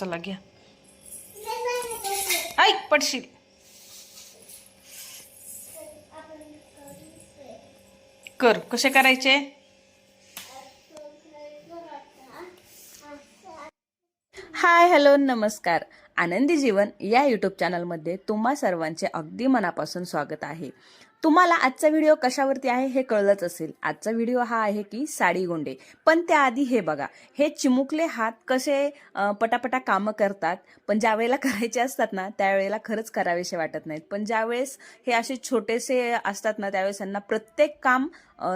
चला घ्या. ऐक पडशील. कर कसे करायचे? हाय हॅलो नमस्कार. आनंदी जीवन या यूट्यूब चॅनलमध्ये तुम्हा सर्वांचे अगदी मनापासून स्वागत आहे. तुम्हाला आजचा व्हिडिओ कशावरती आहे हे कळलंच असेल. आजचा व्हिडिओ हा आहे की साडी गोंडे. पण त्याआधी हे बघा हे चिमुकले हात कसे पटापटा कामं करतात पण ज्या वेळेला करायचे असतात ना त्यावेळेला खरंच करावेसे वाटत नाहीत. पण ज्यावेळेस हे असे छोटेसे असतात ना त्यावेळेस त्यांना प्रत्येक काम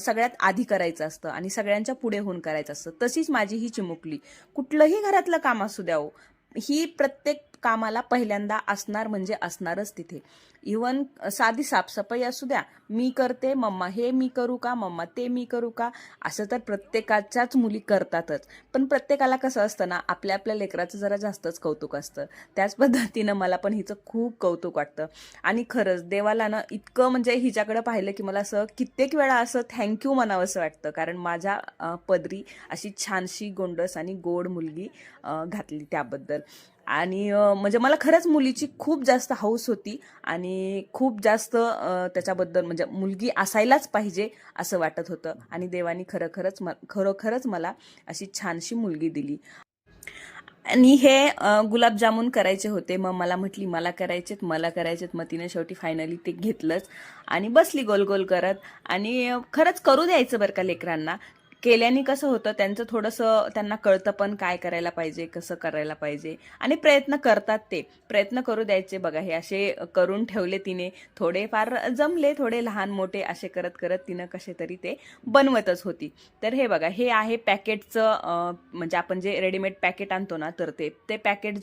सगळ्यात आधी करायचं असतं आणि सगळ्यांच्या पुढे होऊन करायचं असतं. तशीच माझी ही चिमुकली. कुठलंही घरातलं काम असू द्या हो, ही प्रत्येक कामाला पहिल्यांदा असणार म्हणजे असणारच तिथे. इवन साधी साफसफाई असू द्या. मी करते मम्मा हे मी करू का मम्मा ते मी करू का? असं तर प्रत्येकाच्याच मुली करतातच. पण प्रत्येकाला कसं असतं ना आपल्या आपल्या लेकराचं जरा जास्तच कौतुक असतं. त्याच पद्धतीनं मला पण हिचं खूप कौतुक वाटतं. आणि खरंच देवाला ना इतकं म्हणजे हिच्याकडे पाहिलं की मला असं कित्येक वेळा असं थँक्यू म्हणावंसं वाटतं. कारण माझ्या पदरी अशी छानशी गोंडस आणि गोड मुलगी घातली त्याबद्दल. आणि म्हणजे मला खरंच मुलीची खूप जास्त हौस होती आणि खूप जास्त त्याच्याबद्दल म्हणजे मुलगी असायलाच पाहिजे असं वाटत होतं. आणि देवानी खरं खरंच म खरोखरच मला अशी छानशी मुलगी दिली. आणि हे गुलाबजामुन करायचे होते. मग मला म्हटली मला करायचेत मला करायचेत. मग तिने शेवटी फायनली ते घेतलंच. आणि बसली गोल गोल करत. आणि खरंच करू द्यायचं बरं का लेकरांना. केल्याने कसं होतं त्यांचं थोडंसं त्यांना कळतं पण काय करायला पाहिजे कसं करायला पाहिजे. आणि प्रयत्न करतात ते. प्रयत्न करू द्यायचे बघा हे असे करून ठेवले तिने. थोडेफार जमले थोडे लहान मोठे असे करत करत तिनं कसे तरी ते बनवतच होती. तर हे बघा हे आहे पॅकेटचं म्हणजे आपण जे रेडीमेड पॅकेट आणतो ना तर ते ते पॅकेट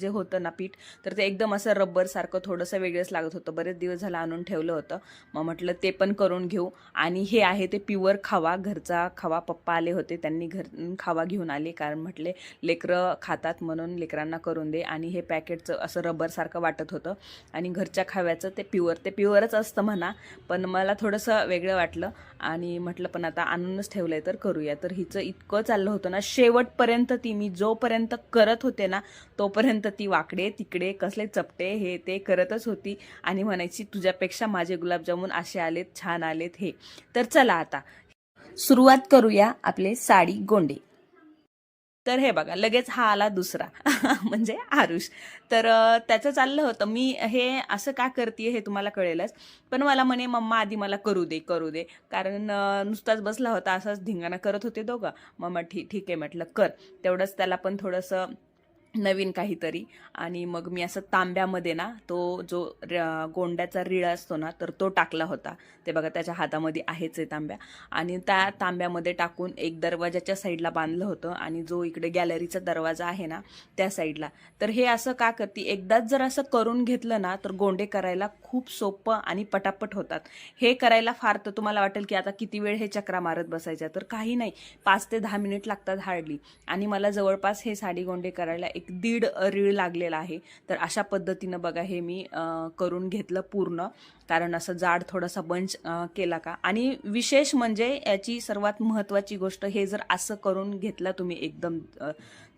जे होतं ना पीठ तर ते एकदम असं रब्बरसारखं थोडंसं वेगळंच लागत होतं. बरेच दिवस झालं आणून ठेवलं होतं. मग म्हटलं ते पण करून घेऊ. आणि हे आहे ते प्युअर खावा घरचा खावा पप्पा आले होते त्यांनी घर खावा घेऊन आले. कारण म्हटले लेकरं खातात म्हणून लेकरांना करून दे. आणि हे पॅकेटचं असं रबरसारखं वाटत होतं. आणि घरच्या खाव्याचं ते प्युअर ते प्युअरच असतं म्हणा. पण मला थोडंसं वेगळं वाटलं. आणि म्हटलं पण आता आणूनच ठेवलंय तर करूया. तर हिचं इतकं चाललं होतं ना शेवटपर्यंत ती मी जोपर्यंत करत होते ना तोपर्यंत ती वाकडे तिकडे कसले चपटे हे ते करतच होती. आणि म्हणायची तुझ्यापेक्षा माझे गुलाबजामून असे आलेत छान आलेत हे. तर चला आता. सुरुवात करूया आपले साडी गोंडे. तर हे बघा लगेच हा आला दुसरा म्हणजे आरुष. तर त्याचं चाललं होतं मी हे असं का करते हे तुम्हाला कळेलच पण मला म्हणे मम्मा आधी मला करू दे करू दे. कारण नुसताच बसला होता असाच धिंगाणा करत होते दोघं. मम्मा ठीक ठीक आहे म्हटलं कर. तेवढंच त्याला पण थोडंसं नवीन काहीतरी. आणि मग मी असं तांब्यामध्ये ना तो जो र- गोंड्याचा रिळा असतो ना तर तो टाकला होता. ते बघा त्याच्या हातामध्ये आहेच आहे तांब्या. आणि त्या तांब्यामध्ये टाकून एक दरवाजाच्या साईडला बांधलं होतं आणि जो इकडे गॅलरीचा दरवाजा आहे ना त्या साईडला. तर हे असं का करते एकदाच जर असं करून घेतलं ना तर गोंडे करायला खूप सोपं आणि पटापट होतात. हे करायला फार तर तुम्हाला वाटेल की आता किती वेळ हे चक्रा मारत बसायच्या तर काही नाही. पाच ते दहा मिनिट लागतात हार्डली. आणि मला जवळपास हे साडी गोंडे करायला एक दीड रीळ लागलेला आहे. तर अशा पद्धतीनं बघा हे मी करून घेतलं पूर्ण. कारण असं जाड थोडासा बंच केला का? आणि विशेष म्हणजे याची सर्वात महत्त्वाची गोष्ट हे जर असं करून घेतलं तुम्ही एकदम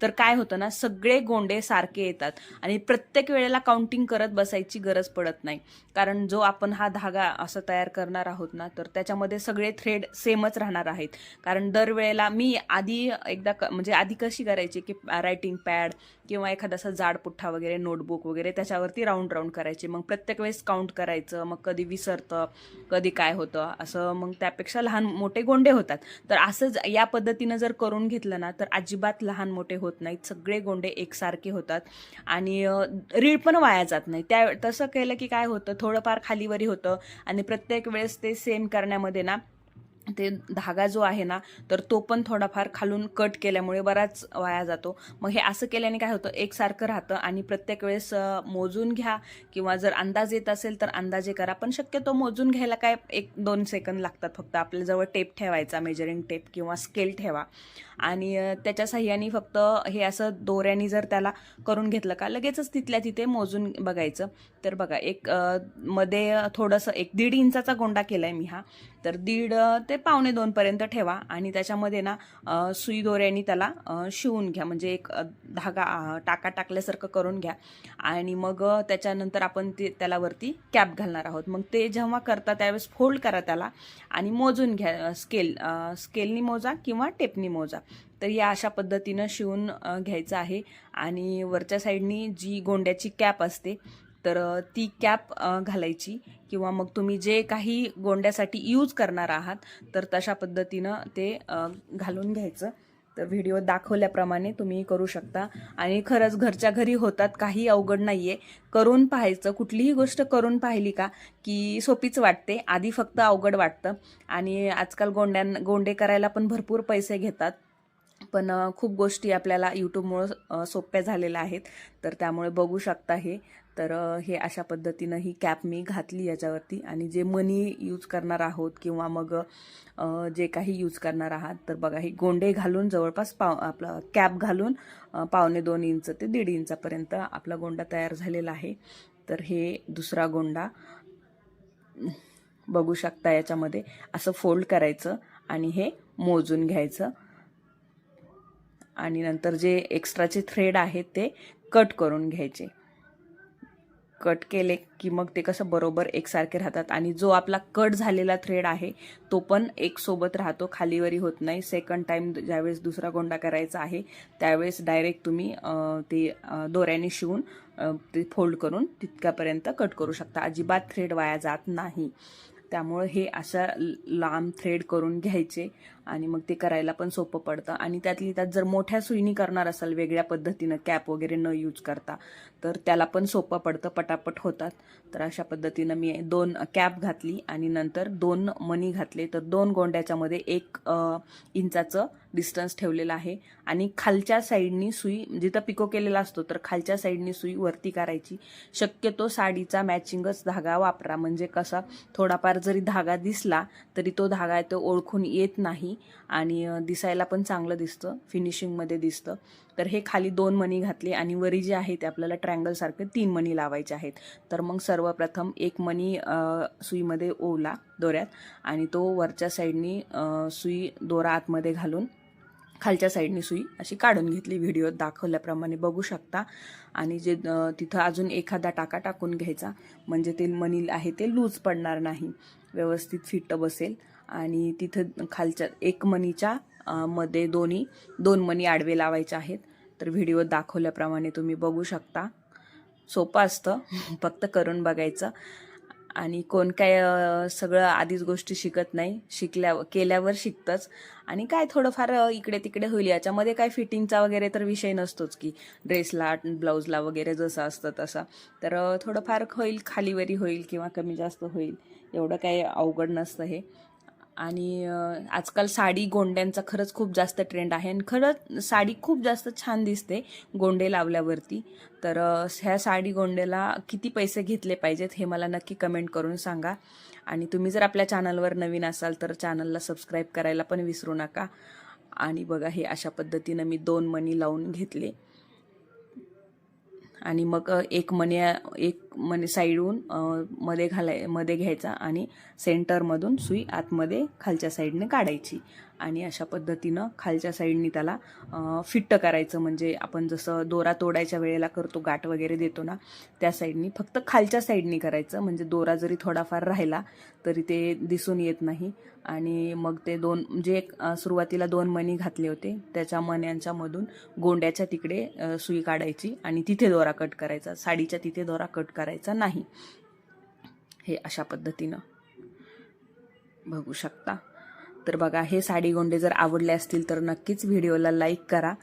तर काय होतं ना सगळे गोंडे सारखे येतात आणि प्रत्येक वेळेला काउंटिंग करत बसायची गरज पडत नाही. कारण जो आपण हा धागा असं तयार करणार आहोत ना तर त्याच्यामध्ये सगळे थ्रेड सेमच राहणार आहेत. कारण दरवेळेला मी आधी एकदा क- म्हणजे आधी कशी करायची की रायटिंग पॅड किंवा एखादा असा जाड पुठ्ठा वगैरे नोटबुक वगैरे त्याच्यावरती राऊंड राऊंड करायचे. मग प्रत्येक वेळेस काउंट करायचं मग कधी विसरतं कधी काय होतं असं मग त्यापेक्षा लहान मोठे गोंडे होतात. तर असंच या पद्धतीनं जर करून घेतलं ना तर अजिबात लहान मोठे होत होत नाहीत. सगळे गोंडे एकसारखे होतात. आणि रीळ पण वाया जात नाही. त्या तसं केलं की काय होतं? थोडंफार खालीवरी होतं. आणि प्रत्येक वेळेस ते सेम करण्यामध्ये ना ते धागा जो आहे ना तर तो पण थोडाफार खालून कट केल्यामुळे बराच वाया जातो. मग हे असं केल्याने काय होतं? एकसारखं राहतं आणि प्रत्येक वेळेस मोजून घ्या किंवा जर अंदाज येत असेल तर अंदाजे करा. पण शक्यतो मोजून घ्यायला काय एक दोन सेकंद लागतात फक्त. आपल्याजवळ टेप ठेवायचा मेजरिंग टेप किंवा स्केल ठेवा. आणि त्याच्या साह्याने फक्त हे असं दोऱ्याने जर त्याला करून घेतलं का लगेचच तिथल्या तिथे मोजून बघायचं. तर बघा एक मध्ये थोडंसं एक दीड इंचाचा गोंडा केला आहे मी हा. तर दीड ते पावणे दोनपर्यंत ठेवा आणि त्याच्यामध्ये ना सुई दोऱ्याने त्याला शिवून घ्या. म्हणजे एक धागा टाका टाकल्यासारखं करून घ्या. आणि मग त्याच्यानंतर आपण ते त्याला वरती कॅप घालणार आहोत. मग ते जेव्हा करता त्यावेळेस फोल्ड करा त्याला आणि मोजून घ्या स्केल स्केलनी मोजा किंवा टेपनी मोजा. तर या अशा पद्धतीनं शिवून घ्यायचं आहे. आणि वरच्या साईडनी जी गोंड्याची कॅप असते तर ती कॅप घालायची किंवा मग तुम्ही जे काही गोंड्यासाठी यूज करणार आहात तर तशा पद्धतीनं ते घालून घ्यायचं. तर व्हिडिओ दाखवल्याप्रमाणे तुम्ही करू शकता. आणि खरंच घरच्या घरी होतात काही अवघड नाही आहे करून पाहायचं कुठलीही गोष्ट करून पाहिली का की सोपीच वाटते. आधी फक्त अवघड वाटतं. आणि आजकाल गोंड्यां गोंडे करायला पण भरपूर पैसे घेतात. पण खूप गोष्टी आपल्याला यूट्यूबमुळं सोप्या झालेल्या आहेत. तर त्यामुळे बघू शकता हे. तर हे अशा पद्धतीनं ही कॅप मी घातली याच्यावरती आणि जे मनी यूज करणार आहोत किंवा मग जे काही यूज करणार आहात तर बघा हे गोंडे घालून जवळपास पाव आपलं कॅप घालून पावणे दोन इंच ते दीड इंचापर्यंत आपला गोंडा तयार झालेला आहे. तर हे दुसरा गोंडा बघू शकता याच्यामध्ये असं फोल्ड करायचं आणि हे मोजून घ्यायचं. आणि नंतर जे एक्स्ट्राचे थ्रेड आहेत ते कट करून घ्यायचे. कट केले की मग ते कसं बरोबर एकसारखे राहतात. आणि जो आपला कट झालेला थ्रेड आहे तो पण एक सोबत राहतो खालीवरी होत नाही. सेकंड टाइम ज्यावेळेस दुसरा गोंडा करायचा आहे त्यावेळेस डायरेक्ट तुम्ही ते दोऱ्याने शिवून ते फोल्ड करून तितक्यापर्यंत कट करू शकता. अजिबात थ्रेड वाया जात नाही. त्यामुळे हे अशा लांब थ्रेड करून घ्यायचे. आणि मग ते करायला पण सोपं पडतं. आणि त्यातली त्यात जर मोठ्या सुईनी करणार असाल वेगळ्या पद्धतीनं कॅप वगैरे न यूज करता तर त्याला पण सोपं पडतं पटापट होतात. तर अशा पद्धतीनं मी दोन कॅप घातली आणि नंतर दोन मनी घातले. तर दोन गोंड्याच्यामध्ये एक इंचाचं डिस्टन्स ठेवलेलं आहे. आणि खालच्या साईडनी सुई जिथं पिको केलेला असतो तर खालच्या साईडनी सुई वरती करायची. शक्यतो साडीचा मॅचिंगच धागा वापरा. म्हणजे कसा थोडाफार जरी धागा दिसला तरी तो धागा तो ओळखून येत नाही. आणि दिसायला पण चांगलं दिसतं फिनिशिंगमध्ये दिसतं. तर हे खाली दोन मणी घातले आणि वरी जे आहे ते आपल्याला ट्रँगलसारखे तीन मणी लावायचे आहेत. तर मग सर्वप्रथम एक मणी सुईमध्ये ओवला दोऱ्यात आणि तो वरच्या साईडनी सुई दोरा आतमध्ये घालून खालच्या साईडनी सुई अशी काढून घेतली. व्हिडिओत दाखवल्याप्रमाणे बघू शकता. आणि जे तिथं अजून एखादा टाका टाकून घ्यायचा. म्हणजे ते मनी आहे ते लूज पडणार नाही. व्यवस्थित फिट बसेल. आणि तिथं खालच्या एक मनीच्या मध्ये दोन्ही दोन मनी आडवे लावायचे आहेत. तर व्हिडिओ दाखवल्याप्रमाणे तुम्ही बघू शकता. सोपं असतं फक्त करून बघायचं. आणि कोण काय सगळं आधीच गोष्टी शिकत नाही शिकल्या केल्यावर शिकतंच. आणि काय थोडंफार इकडे तिकडे होईल. याच्यामध्ये काय फिटिंगचा वगैरे तर विषय नसतोच की ड्रेसला ब्लाऊजला वगैरे जसं असतं तसं. तर थोडंफार होईल खालीवरी होईल किंवा कमी जास्त होईल. एवढं काही अवघड नसतं हे. आणि आजकाल साडी गोंड्यांचा खरंच खूप जास्त ट्रेंड आहे. आणि खरंच साडी खूप जास्त छान दिसते गोंडे लावल्यावरती. तर ह्या साडी गोंड्याला किती पैसे घेतले पाहिजेत हे मला नक्की कमेंट करून सांगा. आणि तुम्ही जर आपल्या चॅनलवर नवीन असाल तर चॅनलला सबस्क्राईब करायला पण विसरू नका. आणि बघा हे अशा पद्धतीनं मी दोन मणी लावून घेतले. आणि मग एक मणी एक म्हणजे साईडहून मध्ये घालायमध्ये घ्यायचा आणि सेंटरमधून सुई आतमध्ये खालच्या साईडने काढायची. आणि अशा पद्धतीनं खालच्या साईडनी त्याला फिट्ट करायचं. म्हणजे आपण जसं दोरा तोडायच्या वेळेला करतो गाठ वगैरे देतो ना त्या साईडनी फक्त खालच्या साईडनी करायचं. म्हणजे दोरा जरी थोडाफार राहिला तरी ते दिसून येत नाही. आणि मग ते दोन म्हणजे जे सुरुवातीला दोन मणी घातले होते. त्याच्या मण्यांच्या मधून गोंड्याच्या तिकडे सुई काढायची आणि तिथे दोरा कट करायचा. साडीच्या तिथे दोरा कट करायचा नाही. हे अशा पद्धतीनं बघू शकता. तर बघा हे साडी गोंडे जर आवडले असतील तर नक्कीच व्हिडिओला लाईक करा.